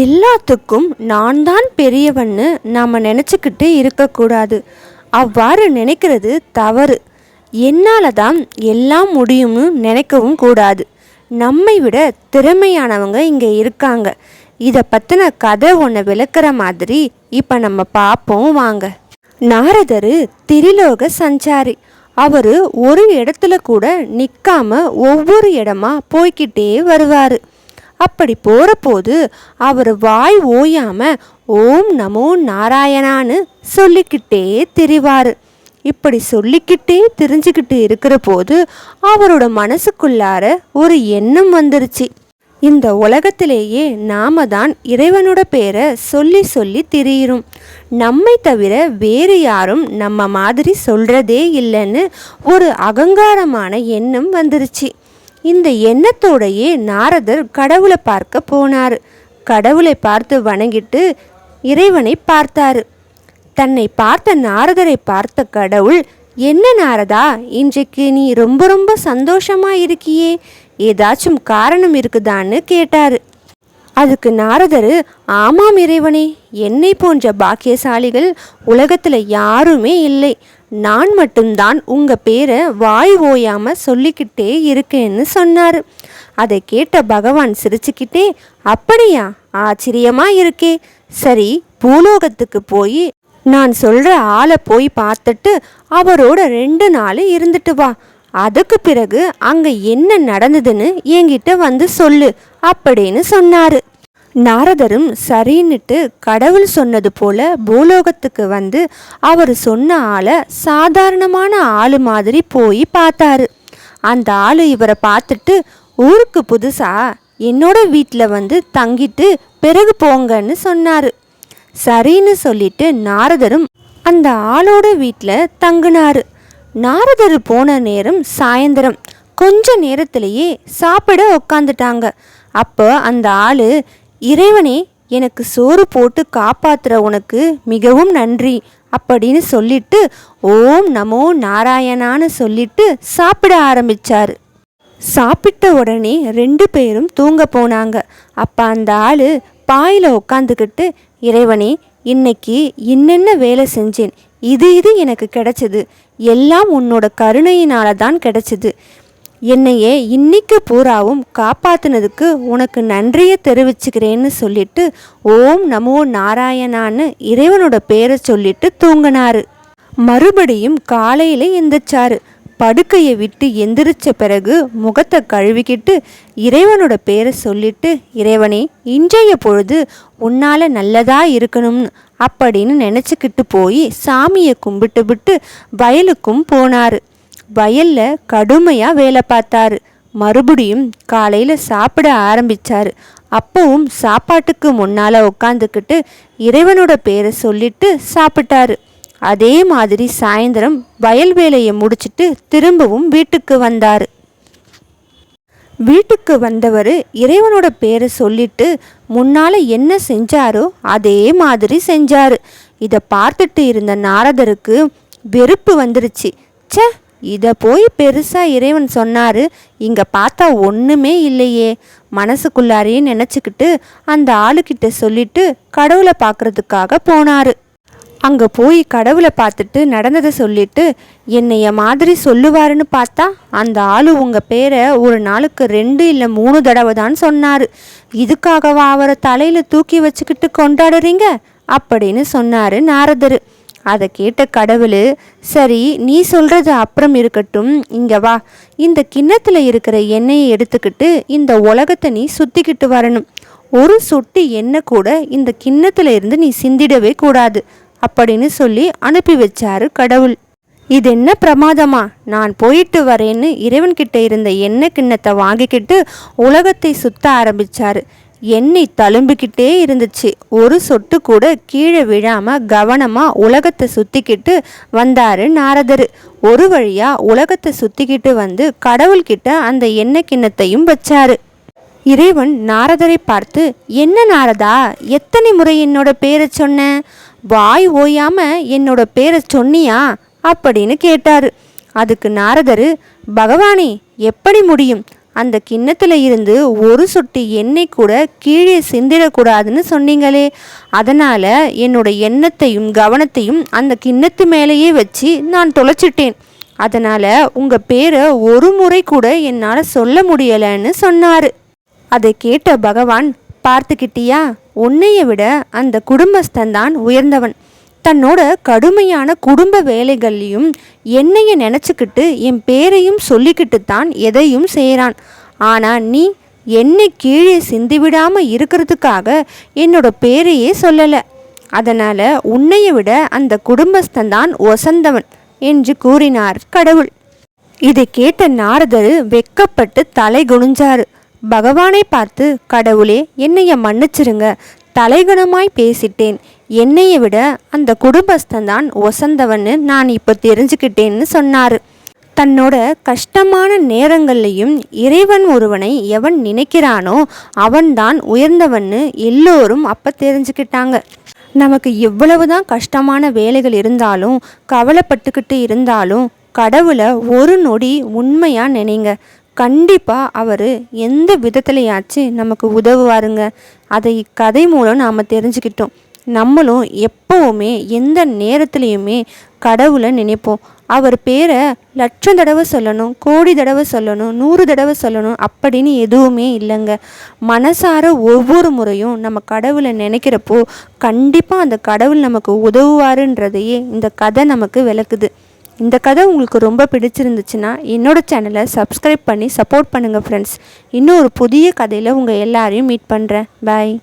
எல்லாத்துக்கும் நான் தான் பெரியவன்னு நாம் நினச்சிக்கிட்டு இருக்கக்கூடாது. அவ்வாறு நினைக்கிறது தவறு. என்னால் தான் எல்லாம் முடியும்னு நினைக்கவும் கூடாது. நம்மை விட திறமையானவங்க இங்கே இருக்காங்க. இதை பற்றின கதை ஒன்று விளக்குற மாதிரி இப்போ நம்ம பார்ப்போம் வாங்க. நாரதர் திரிலோக சஞ்சாரி. அவர் ஒரு இடத்துல கூட நிற்காம ஒவ்வொரு இடமா போய்க்கிட்டே வருவார். அப்படி போகிறபோது அவர் வாய் ஓயாம ஓம் நமோ நாராயணான்னு சொல்லிக்கிட்டே திரிவார். இப்படி சொல்லிக்கிட்டே தெரிஞ்சுக்கிட்டு இருக்கிற போது அவரோட மனசுக்குள்ளார ஒரு எண்ணம் வந்துருச்சு. இந்த உலகத்திலேயே நாம தான் இறைவனோட பேரை சொல்லி சொல்லி திரியிறோம். நம்மை தவிர வேறு யாரும் நம்ம மாதிரி சொல்றதே இல்லைன்னு ஒரு அகங்காரமான எண்ணம் வந்துருச்சு. இந்த எண்ணத்தோடையே நாரதர் கடவுளை பார்க்க போனார். கடவுளை பார்த்து வணங்கிட்டு இறைவனை பார்த்தாரு. தன்னை பார்த்த நாரதரை பார்த்த கடவுள் என்ன நாரதா இன்றைக்கு நீ ரொம்ப ரொம்ப சந்தோஷமா இருக்கியே? ஏதாச்சும் காரணம் இருக்குதான்னு கேட்டாரு. அதுக்கு நாரதர் ஆமாம் இறைவனே என்னை போன்ற பாக்கியசாலிகள் உலகத்தில் யாருமே இல்லை. நான் மட்டும்தான் உங்கள் பேரை வாய் ஓயாமல் சொல்லிக்கிட்டே இருக்கேன்னு சொன்னார். அதை கேட்ட பகவான் சிரிச்சுக்கிட்டே அப்படியா? ஆச்சரியமா இருக்கே. சரி பூலோகத்துக்கு போய் நான் சொல்கிற ஆளை போய் பார்த்துட்டு அவரோட ரெண்டு நாள் இருந்துட்டு வா. அதுக்கு பிறகு அங்கே என்ன நடந்ததுன்னு என்கிட்ட வந்து சொல்லு அப்படின்னு சொன்னாரு. நாரதரும் சரின்னுட்டு கடவுள் சொன்னது போல பூலோகத்துக்கு வந்து அவர் சொன்ன ஆளை சாதாரணமான ஆள் மாதிரி போய் பார்த்தாரு. அந்த ஆள் இவரை பார்த்துட்டு ஊருக்கு புதுசா? என்னோட வீட்டில் வந்து தங்கிட்டு பிறகு போங்கன்னு சொன்னாரு. சரின்னு சொல்லிட்டு நாரதரும் அந்த ஆளோட வீட்டில் தங்கினார். நாரதர் போன நேரம் சாயந்தரம். கொஞ்ச நேரத்திலேயே சாப்பிட உக்காந்துட்டாங்க. அப்போ அந்த ஆள் இறைவனே எனக்கு சோறு போட்டு காப்பாத்துற உனக்கு மிகவும் நன்றி அப்படின்னு சொல்லிட்டு ஓம் நமோ நாராயணான்னு சொல்லிட்டு சாப்பிட ஆரம்பிச்சாரு. சாப்பிட்ட உடனே ரெண்டு பேரும் தூங்க போனாங்க. அப்போ அந்த ஆள் பாயில் உட்காந்துக்கிட்டு இறைவனே இன்னைக்கு என்னென்ன வேலை செஞ்சேன்? இது இது எனக்கு கிடைச்சது. எல்லாம் உன்னோட கருணையினால தான் கிடைச்சது. என்னையே இன்னைக்கு பூராவும் காப்பாத்தினதுக்கு உனக்கு நன்றியை தெரிவிச்சுக்கிறேன்னு சொல்லிட்டு ஓம் நமோ நாராயணான்னு இறைவனோட பேரை சொல்லிட்டு தூங்கினாரு. மறுபடியும் காலையில் எந்திரிச்சாரு. படுக்கையை விட்டு எந்திரிச்ச பிறகு முகத்தை கழுவிக்கிட்டு இறைவனோட பேரை சொல்லிட்டு இறைவனே இன்றைய பொழுது உன்னால் நல்லதாக இருக்கணும்னு அப்படின்னு நினச்சிக்கிட்டு போய் சாமியை கும்பிட்டு விட்டு வயலுக்கும் போனார். வயல்ல கடுமையா வேலை பார்த்தாரு. மறுபடியும் காலையில சாப்பிட ஆரம்பிச்சாரு. அப்பவும் சாப்பாட்டுக்கு முன்னால உட்காந்துக்கிட்டு இறைவனோட பேரை சொல்லிட்டு சாப்பிட்டாரு. அதே மாதிரி சாயந்தரம் வயல் வேலையை முடிச்சிட்டு திரும்பவும் வீட்டுக்கு வந்தார். வீட்டுக்கு வந்தவர் இறைவனோட பேரை சொல்லிட்டு முன்னால என்ன செஞ்சாரோ அதே மாதிரி செஞ்சார். இதை பார்த்துட்டு இருந்த நாரதருக்கு வெறுப்பு வந்துருச்சு. ச்சே இதை போய் பெருசாக இறைவன் சொன்னார். இங்கே பார்த்தா ஒன்றுமே இல்லையே. மனசுக்குள்ளாரையே நினச்சிக்கிட்டு அந்த ஆளுக்கிட்ட சொல்லிட்டு கடவுளை பார்க்குறதுக்காக போனார். அங்கே போய் கடவுளை பார்த்துட்டு நடந்ததை சொல்லிட்டு என்னைய மாதிரி சொல்லுவாருன்னு பார்த்தா அந்த ஆளு உங்கள் பேரை ஒரு நாளுக்கு ரெண்டு இல்லை மூணு தடவை தான் சொன்னார். இதுக்காகவா அவரை தலையில் தூக்கி வச்சுக்கிட்டு கொண்டாடுறீங்க? அப்படின்னு சொன்னார் நாரதர். அதை கேட்ட கடவுள் சரி நீ சொல்கிறது அப்புறம் இருக்கட்டும். இங்கே வா. இந்த கிண்ணத்தில் இருக்கிற எண்ணெயை எடுத்துக்கிட்டு இந்த உலகத்தை நீ சுற்றிக்கிட்டு வரணும். ஒரு சொட்டு எண்ணெய் கூட இந்த கிண்ணத்துல இருந்து நீ சிந்திடவே கூடாது அப்படின்னு சொல்லி அனுப்பி வச்சாரு கடவுள். இது என்ன பிரமாதமா? நான் போயிட்டு வரேன்னு இறைவன்கிட்ட இருந்த எண்ணெய் கிண்ணத்தை வாங்கிக்கிட்டு உலகத்தை சுத்த ஆரம்பிச்சாரு. எண்ணெய் தழும்பிக்கிட்டே இருந்துச்சு. ஒரு சொட்டு கூட கீழே விழாமல் கவனமாக உலகத்தை சுற்றிக்கிட்டு வந்தார் நாரதர். ஒரு வழியாக உலகத்தை சுற்றிக்கிட்டு வந்து கடவுள்கிட்ட அந்த எண்ணெய் கிண்ணத்தையும் வச்சாரு. இறைவன் நாரதரை பார்த்து என்ன நாரதா எத்தனை முறை என்னோட பேரை சொன்ன? வாய் ஓயாம என்னோட பேரை சொன்னியா? அப்படின்னு கேட்டாரு. அதுக்கு நாரதர் பகவானே எப்படி முடியும்? அந்த கிண்ணத்தில் இருந்து ஒரு சொட்டு எண்ணெய் கூட கீழே சிந்திடக்கூடாதுன்னு சொன்னீங்களே. அதனால் என்னோட எண்ணத்தையும் கவனத்தையும் அந்த கிண்ணத்து மேலேயே வச்சு நான் தொலைச்சிட்டேன். அதனால் உங்கள் பேரை ஒரு முறை கூட என்னால் சொல்ல முடியலைன்னு சொன்னார். அதை கேட்ட பகவான் பார்த்துக்கிட்டியா? உன்னைய விட அந்த குடும்பஸ்தன் தான் உயர்ந்தவன். தன்னோட கடுமையான குடும்ப வேலைகள்லையும் என்னைய நினச்சிக்கிட்டு என் பேரையும் சொல்லிக்கிட்டு தான் எதையும் செய்கிறான் ஆனால் நீ என்னை கீழே சிந்திவிடாமல் இருக்கிறதுக்காக என்னோட பேரையே சொல்லலை. அதனால் உன்னைய விட அந்த குடும்பஸ்தன்தான் ஒசந்தவன் என்று கூறினார் கடவுள். இதை கேட்ட நாரதர் வெக்கப்பட்டு தலை குனிஞ்சாரு. பகவானை பார்த்து கடவுளே என்னைய மன்னிச்சிருங்க. தலைகணமாய் பேசிட்டேன். என்னைய விட அந்த குடும்பஸ்தன்தான் ஒசந்தவன்னு நான் இப்போ தெரிஞ்சுக்கிட்டேன்னு சொன்னார். தன்னோட கஷ்டமான நேரங்கள்லையும் இறைவன் ஒருவனை எவன் நினைக்கிறானோ அவன்தான் உயர்ந்தவன்னு எல்லோரும் அப்போ தெரிஞ்சுக்கிட்டாங்க. நமக்கு எவ்வளவுதான் கஷ்டமான வேலைகள் இருந்தாலும் கவலைப்பட்டுக்கிட்டு இருந்தாலும் கடவுளை ஒரு நொடி உண்மையாக நினைங்க. கண்டிப்பாக அவர் எந்த விதத்துலையாச்சும் நமக்கு உதவுவாருங்க. அதை கதை மூலம் நாம் தெரிஞ்சுக்கிட்டோம். நம்மளும் எப்போவுமே எந்த நேரத்துலையுமே கடவுளை நினைப்போம். அவர் பேரை லட்சம் தடவை சொல்லணும் கோடி தடவை சொல்லணும் நூறு தடவை சொல்லணும் அப்படின்னு எதுவுமே இல்லைங்க. மனசார ஒவ்வொரு முறையும் நம்ம கடவுளை நினைக்கிறப்போ கண்டிப்பாக அந்த கடவுள் நமக்கு உதவுவாருன்றதையே இந்த கதை நமக்கு விளக்குது. இந்த கதை உங்களுக்கு ரொம்ப பிடிச்சிருந்துச்சுன்னா என்னோடய சேனலை சப்ஸ்கிரைப் பண்ணி சப்போர்ட் பண்ணுங்கள் ஃப்ரெண்ட்ஸ் இன்னும் ஒரு புதிய கதையில் உங்கள் எல்லாரையும் மீட் பண்ணுறேன் பாய்